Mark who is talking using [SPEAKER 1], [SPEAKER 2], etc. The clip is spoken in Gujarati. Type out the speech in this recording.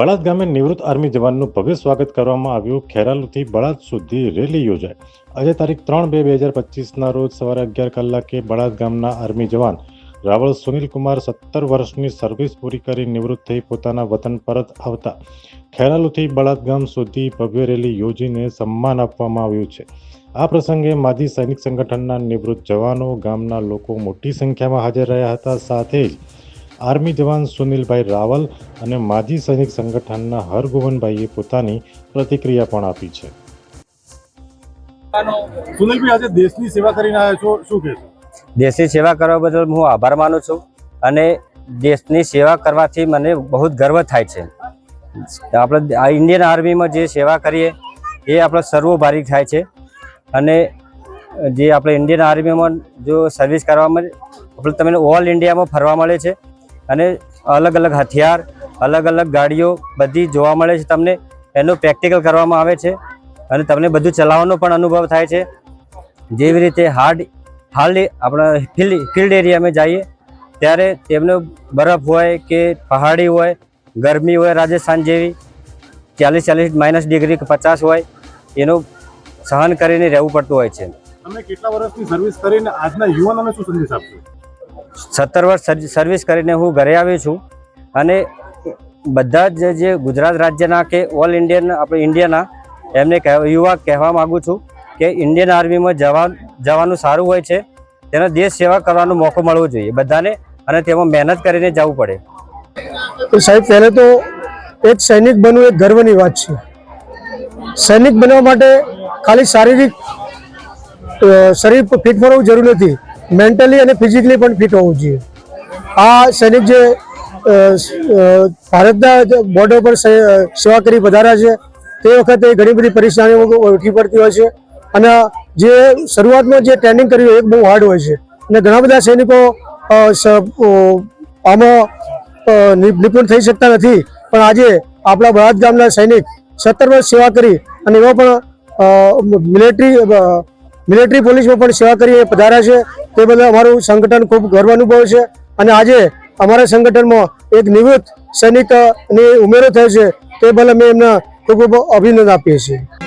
[SPEAKER 1] બળાદ ગામે નિવૃત્ત આર્મી જવાનનું ભવ્ય સ્વાગત કરવામાં આવ્યું. ખેરાલુથી બળાદ સુધી રેલી યોજાઈ. આજે તારીખ ત્રણ બે બે હજાર પચીસના રોજ સવારે અગિયાર કલાકે બળાદ ગામના આર્મી જવાન રાવળ સુનિલકુમાર સત્તર વર્ષની સર્વિસ પૂરી કરી નિવૃત્ત થઈ પોતાના વતન પરત આવતા. ખેરાલુથી બળાદ ગામ સુધી ભવ્ય રેલી યોજીને સન્માન આપવામાં આવ્યું છે. આ પ્રસંગે માજી સૈનિક સંગઠનના નિવૃત્ત જવાનો, ગામના લોકો મોટી સંખ્યામાં હાજર રહ્યા હતા. સાથે જ આર્મી જવાન સુનિલભાઈ રાવલ અને માજી સૈનિક સંગઠનના હરગોવનભાઈએ પોતાની પ્રતિક્રિયા પણ આપી છે.
[SPEAKER 2] સુનિલભાઈ આજે દેશની સેવા કરીને આવ્યા છો શું કહેશો
[SPEAKER 3] દેશની સેવા કરવા બદલ હું આભાર માનું છું અને દેશની સેવા કરવાથી મને બહુ જ ગર્વ થાય છે. આપણે આ ઇન્ડિયન આર્મીમાં જે સેવા કરીએ એ આપણે સર્વોભારી થાય છે અને જે આપણે ઇન્ડિયન આર્મીમાં જો સર્વિસ કરવામાં આપણે તમને ઓલ ઇન્ડિયામાં ફરવા મળે છે. અને અલગ અલગ હથિયાર, અલગ અલગ ગાડીઓ બધી જોવા મળે છે તમને. એનું પ્રેક્ટિકલ કરવામાં આવે છે અને તમને બધું ચલાવવાનો પણ અનુભવ થાય છે. જેવી રીતે હાર્ડ હાલ આપણા ફિલ્ડ ફિલ્ડ એરિયામાં જઈએ, ત્યારે તેમનો બરફ હોય કે પહાડી હોય, ગરમી હોય રાજસ્થાન જેવી, ચાલીસ ચાલીસ માઇનસ ડિગ્રી કે પચાસ હોય, એનું સહન કરીને રહેવું પડતું હોય છે.
[SPEAKER 2] તમે કેટલા વર્ષની સર્વિસ કરીને આજના યુવાનોને શું સંદેશ આપશો?
[SPEAKER 3] સત્તર વર્ષ સર્વિસ કરીને હું ઘરે આવ્યો છું. અને બધા જ જે ગુજરાત રાજ્યના કે ઓલ ઇન્ડિયન, આપણે ઇન્ડિયાના, એમને યુવા કહેવા માગું છું કે ઇન્ડિયન આર્મીમાં જવા, જવાનું સારું હોય છે. તેને દેશ સેવા કરવાનો મોકો મળવો જોઈએ બધાને અને તેમાં મહેનત કરીને જવું પડે.
[SPEAKER 4] તો સાહેબ, પહેલે તો એક સૈનિક બનવું એક ગર્વની વાત છે. સૈનિક બનવા માટે ખાલી શારીરિક શરીર ફિટ હોવું જરૂર નથી. મેન્ટલી અને ફિઝિકલી પણ ફિટ હોવું જોઈએ. આ સૈનિક જે ભારતના બોર્ડર પર સેવા કરી વધાર્યા છે, તે વખતે ઘણી બધી પરેશાનીઓ ઉઠી પડતી હોય છે. અને જે શરૂઆતમાં જે ટ્રેનિંગ કર્યું, એ બહુ હાર્ડ હોય છે. અને ઘણા બધા સૈનિકો આમાં નિપુણ થઈ શકતા નથી. પણ આજે આપણા બળાદ ગામના સૈનિક સત્તર વર્ષ સેવા કરી અને એવા પણ મિલિટરી મિલિટરી પોલીસમાં પણ સેવા કરી પધાર્યા છે. તે બદલ અમારું સંગઠન ખૂબ ગર્વ અનુભવે છે અને આજે અમારા સંગઠનમાં એક નિવૃત્ત સૈનિકની ઉમેરો થયો છે. તે બદલ અમે એમને ખૂબ ખૂબ અભિનંદન આપીએ છીએ.